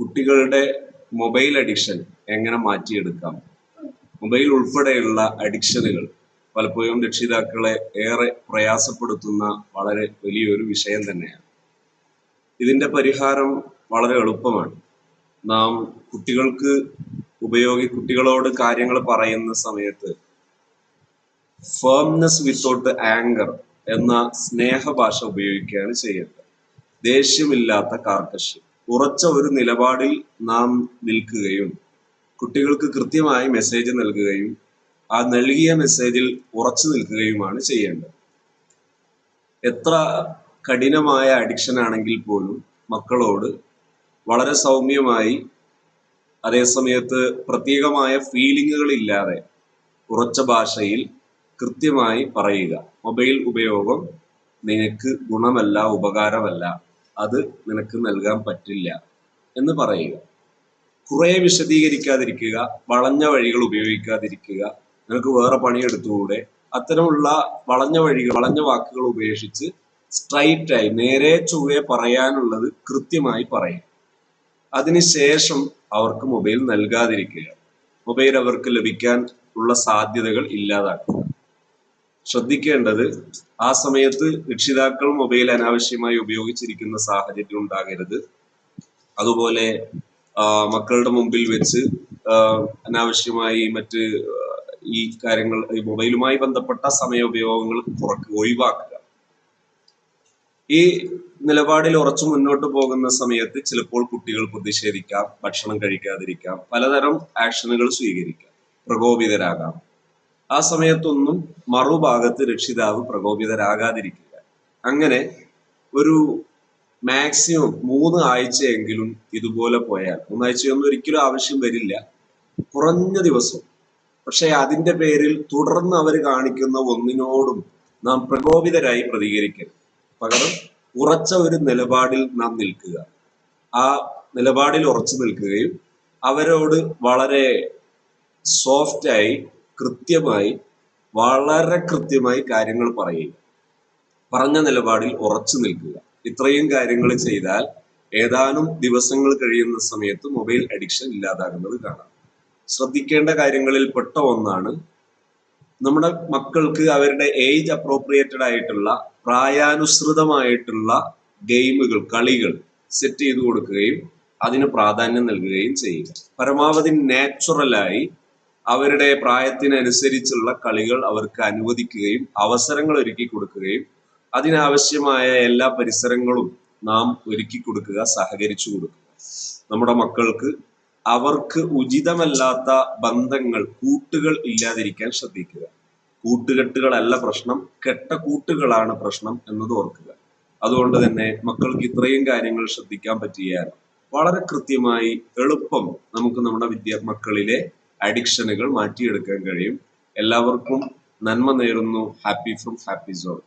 കുട്ടികളുടെ mobile addiction എങ്ങനെ മാറ്റിയെടുക്കാം? മൊബൈൽ ഉൾപ്പെടെയുള്ള അഡിക്ഷനുകൾ പലപ്പോഴും രക്ഷിതാക്കളെ ഏറെ പ്രയാസപ്പെടുത്തുന്ന വളരെ വലിയൊരു വിഷയം തന്നെയാണ്. ഇതിന്റെ പരിഹാരം വളരെ എളുപ്പമാണ്. നാം കുട്ടികൾക്ക് ഉപയോഗി കുട്ടികളോട് കാര്യങ്ങൾ പറയുന്ന സമയത്ത് ഫേംനെസ് വിത്തൗട്ട് ആങ്കർ എന്ന സ്നേഹഭാഷ ഉപയോഗിക്കുകയാണ് ചെയ്യേണ്ടത്. ദേഷ്യമില്ലാത്ത കാർക്കശ്യം. ഉറച്ച ഒരു നിലപാടിൽ നാം നിൽക്കുകയും കുട്ടികൾക്ക് കൃത്യമായി മെസ്സേജ് നൽകുകയും ആ നൽകിയ മെസ്സേജിൽ ഉറച്ചു നിൽക്കുകയുമാണ് ചെയ്യേണ്ടത്. എത്ര കഠിനമായ അഡിക്ഷൻ ആണെങ്കിൽ പോലും മക്കളോട് വളരെ സൗമ്യമായി അതേസമയത്ത് പ്രത്യേകമായ ഫീലിങ്ങുകൾ ഇല്ലാതെ ഉറച്ച ഭാഷയിൽ കൃത്യമായി പറയുക. മൊബൈൽ ഉപയോഗം നിനക്ക് ഗുണമല്ല ഉപകാരമല്ല. അത് നിനക്ക് നൽകാൻ പറ്റില്ല എന്ന് പറയുക. കുറെ വിശദീകരിക്കാതിരിക്കുക വളഞ്ഞ വഴികൾ ഉപയോഗിക്കാതിരിക്കുക നിനക്ക് വേറെ പണിയെടുത്തുകൂടെ? അത്തരമുള്ള വളഞ്ഞ വഴികൾ വളഞ്ഞ വാക്കുകൾ ഉപേക്ഷിച്ച് സ്ട്രൈറ്റായി നേരെ ചൊവ്വേ പറയാനുള്ളത് കൃത്യമായി പറയും. അതിനുശേഷം അവർക്ക് മൊബൈൽ നൽകാതിരിക്കുക. മൊബൈൽ അവർക്ക് ലഭിക്കാൻ ഉള്ള സാധ്യതകൾ ഇല്ലാതാക്കുക. ശ്രദ്ധിക്കേണ്ടത് ആ സമയത്ത് രക്ഷിതാക്കൾ മൊബൈൽ അനാവശ്യമായി ഉപയോഗിച്ചിരിക്കുന്ന സാഹചര്യം ഉണ്ടാകരുത്. അതുപോലെ മക്കളുടെ മുമ്പിൽ വെച്ച് അനാവശ്യമായി മറ്റ് ഈ കാര്യങ്ങൾ ഈ മൊബൈലുമായി ബന്ധപ്പെട്ട സമയോപയോഗങ്ങൾ കുറക്കുക ഒഴിവാക്കുക. ഈ നിലപാടിൽ ഉറച്ചു മുന്നോട്ട് പോകുന്ന സമയത്ത് ചിലപ്പോൾ കുട്ടികൾ പ്രതിഷേധിക്കാം ഭക്ഷണം കഴിക്കാതിരിക്കാം പലതരം ആക്ഷനുകൾ സ്വീകരിക്കാം പ്രകോപിതരാകാം. ആ സമയത്തൊന്നും മറുഭാഗത്ത് രക്ഷിതാവ് പ്രകോപിതരാകാതിരിക്കുക. അങ്ങനെ ഒരു മാക്സിമം മൂന്ന് ആഴ്ചയെങ്കിലും ഇതുപോലെ പോയാൽ മൂന്നാഴ്ചയൊന്നും ഒരിക്കലും ആവശ്യം വരില്ല. കുറഞ്ഞ ദിവസം. പക്ഷെ അതിന്റെ പേരിൽ തുടർന്ന് അവർ കാണിക്കുന്ന ഒന്നിനോടും നാം പ്രകോപിതരായി പ്രതികരിക്കരുത്. പകരം ഉറച്ച ഒരു നിലപാടിൽ നാം നിൽക്കുക. ആ നിലപാടിൽ ഉറച്ചു നിൽക്കുകയും അവരോട് വളരെ സോഫ്റ്റായി കൃത്യമായി വളരെ കൃത്യമായി കാര്യങ്ങൾ പറയുക. പറഞ്ഞ നിലപാടിൽ ഉറച്ചു നിൽക്കുക. ഇത്രയും കാര്യങ്ങൾ ചെയ്താൽ ഏതാനും ദിവസങ്ങൾ കഴിയുന്ന സമയത്ത് മൊബൈൽ അഡിക്ഷൻ ഇല്ലാതാകുന്നത് കാണാം. ശ്രദ്ധിക്കേണ്ട കാര്യങ്ങളിൽ പെട്ട ഒന്നാണ് നമ്മുടെ മക്കൾക്ക് അവരുടെ ഏജ് അപ്രോപ്രിയേറ്റഡ് ആയിട്ടുള്ള പ്രായാനുസൃതമായിട്ടുള്ള ഗെയിമുകൾ കളികൾ സെറ്റ് ചെയ്തു കൊടുക്കുകയും അതിന് പ്രാധാന്യം നൽകുകയും ചെയ്യുക. പരമാവധി നാച്ചുറലായി അവരുടെ പ്രായത്തിനനുസരിച്ചുള്ള കളികൾ അവർക്ക് അനുവദിക്കുകയും അവസരങ്ങൾ ഒരുക്കി കൊടുക്കുകയും അതിനാവശ്യമായ എല്ലാ പരിസരങ്ങളും നാം ഒരുക്കി കൊടുക്കുക സഹകരിച്ചു കൊടുക്കുക. നമ്മുടെ മക്കൾക്ക് അവർക്ക് ഉചിതമല്ലാത്ത ബന്ധങ്ങൾ കൂട്ടുകൾ ഇല്ലാതിരിക്കാൻ ശ്രദ്ധിക്കുക. കൂട്ടുകെട്ടുകളല്ല പ്രശ്നം കെട്ട കൂട്ടുകളാണ് പ്രശ്നം എന്നത് ഓർക്കുക. അതുകൊണ്ട് തന്നെ മക്കൾക്ക് ഇത്രയും കാര്യങ്ങൾ ശ്രദ്ധിക്കാൻ പറ്റിയാൽ വളരെ കൃത്യമായി എളുപ്പം നമുക്ക് നമ്മുടെ വിദ്യ മക്കളിലെ അഡിക്ഷനുകൾ മാറ്റിയെടുക്കാൻ കഴിയും. എല്ലാവർക്കും നന്മ നേരുന്നു. Happy from happy zone